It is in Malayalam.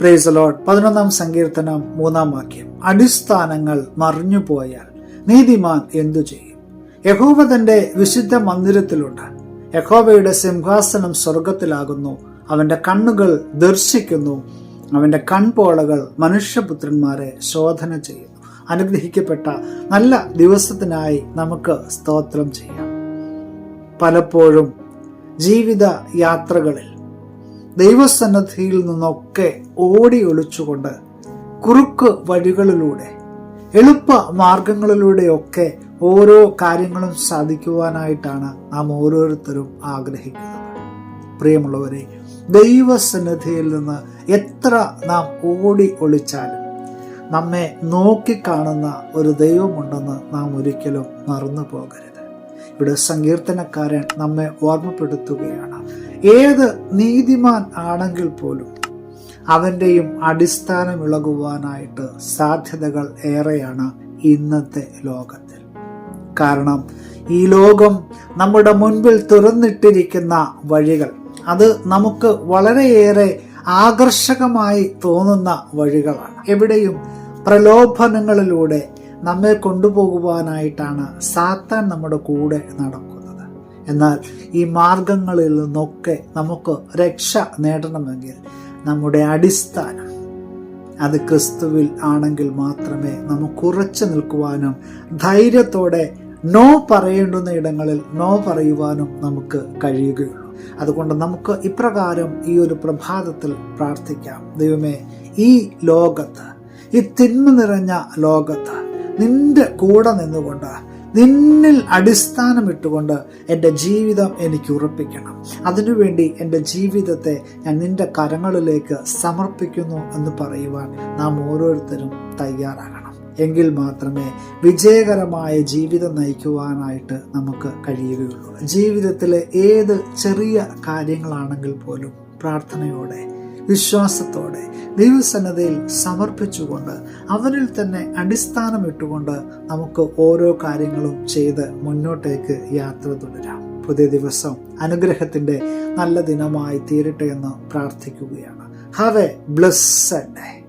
പ്രൈസ് ലോഡ് പതിനൊന്നാം സങ്കീർത്തനം മൂന്നാം വാക്യം. അടിസ്ഥാനങ്ങൾ മറിഞ്ഞുപോയാൽ നീതിമാൻ എന്തു ചെയ്യും? യഹോവ തന്റെ വിശുദ്ധ മന്ദിരത്തിലുണ്ട്. യഹോവയുടെ സിംഹാസനം സ്വർഗത്തിലാകുന്നു അവന്റെ കണ്ണുകൾ ദർശിക്കുന്നു. അവന്റെ കൺപോളകൾ മനുഷ്യപുത്രന്മാരെ ശോധന ചെയ്യുന്നു. അനുഗ്രഹിക്കപ്പെട്ട നല്ല ദിവസത്തിനായി നമുക്ക് സ്തോത്രം ചെയ്യാം. പലപ്പോഴും ജീവിത യാത്രകളിൽ ദൈവസന്നദ്ധിയിൽ നിന്നൊക്കെ ഓടി ഒളിച്ചുകൊണ്ട് കുറുക്ക് വഴികളിലൂടെ എളുപ്പ മാർഗങ്ങളിലൂടെയൊക്കെ ഓരോ കാര്യങ്ങളും സാധിക്കുവാനായിട്ടാണ് നാം ഓരോരുത്തരും ആഗ്രഹിക്കുന്നത്. പ്രിയമുള്ളവരെ ദൈവസന്നിധിയിൽ നിന്ന് എത്ര നാം ഓടി ഒളിച്ചാലും നമ്മെ നോക്കിക്കാണുന്ന ഒരു ദൈവമുണ്ടെന്ന് നാം ഒരിക്കലും മറന്നു പോകരുത് ഇവിടെ സങ്കീർത്തനക്കാരൻ നമ്മെ ഓർമ്മപ്പെടുത്തുകയാണ്. ഏത് നീതിമാൻ ആണെങ്കിൽ പോലും അവന്റെയും അടിസ്ഥാനം ഇളകുവാനായിട്ട് സാധ്യതകൾ ഏറെയാണ് ഇന്നത്തെ ലോകത്തിൽ. കാരണം ഈ ലോകം നമ്മുടെ മുൻപിൽ തുറന്നിട്ടിരിക്കുന്ന വഴികൾ അത് നമുക്ക് വളരെയേറെ ആകർഷകമായി തോന്നുന്ന വഴികളാണ്. എവിടെയും പ്രലോഭനങ്ങളിലൂടെ നമ്മെ കൊണ്ടുപോകുവാനായിട്ടാണ് സാത്താൻ നമ്മുടെ കൂടെ നടക്കുന്നത്. എന്നാൽ ഈ മാർഗങ്ങളിൽ നിന്നൊക്കെ നമുക്ക് രക്ഷ നേടണമെങ്കിൽ നമ്മുടെ അടിസ്ഥാനം അത് ക്രിസ്തുവിൽ ആണെങ്കിൽ മാത്രമേ നമുക്ക് ഉറച്ചു നിൽക്കുവാനും ധൈര്യത്തോടെ നോ പറയേണ്ടുന്ന ഇടങ്ങളിൽ നോ പറയുവാനും നമുക്ക് കഴിയുകയുള്ളൂ. അതുകൊണ്ട് നമുക്ക് ഇപ്രകാരം ഈ ഒരു പ്രഭാതത്തിൽ പ്രാർത്ഥിക്കാം. ദൈവമേ ഈ ലോകത്ത് ഈ തിന്മ നിറഞ്ഞ ലോകത്ത് നിന്റെ കൂടെ നിന്നുകൊണ്ട് നിന്നിൽ അടിസ്ഥാനമിട്ടുകൊണ്ട് എന്റെ ജീവിതം എനിക്ക് ഉറപ്പിക്കണം. അതിനുവേണ്ടി എന്റെ ജീവിതത്തെ ഞാൻ നിന്റെ കരങ്ങളിലേക്ക് സമർപ്പിക്കുന്നു എന്ന് പറയുവാൻ നാം ഓരോരുത്തരും തയ്യാറാകണം. എങ്കിൽ മാത്രമേ വിജയകരമായ ജീവിതം നയിക്കുവാനായിട്ട് നമുക്ക് കഴിയുകയുള്ളൂ. ജീവിതത്തിലെ ഏത് ചെറിയ കാര്യങ്ങളാണെങ്കിൽ പോലും പ്രാർത്ഥനയോടെ വിശ്വാസത്തോടെ ദൈവസന്നതയിൽ സമർപ്പിച്ചുകൊണ്ട് അവനിൽ തന്നെ അടിസ്ഥാനമിട്ടുകൊണ്ട് നമുക്ക് ഓരോ കാര്യങ്ങളും ചെയ്ത് മുന്നോട്ടേക്ക് യാത്ര തുടരാം. പുതിയ ദിവസം അനുഗ്രഹത്തിന്റെ നല്ല ദിനമായി തീരട്ടെ എന്ന് പ്രാർത്ഥിക്കുകയാണ്. Have A blessed day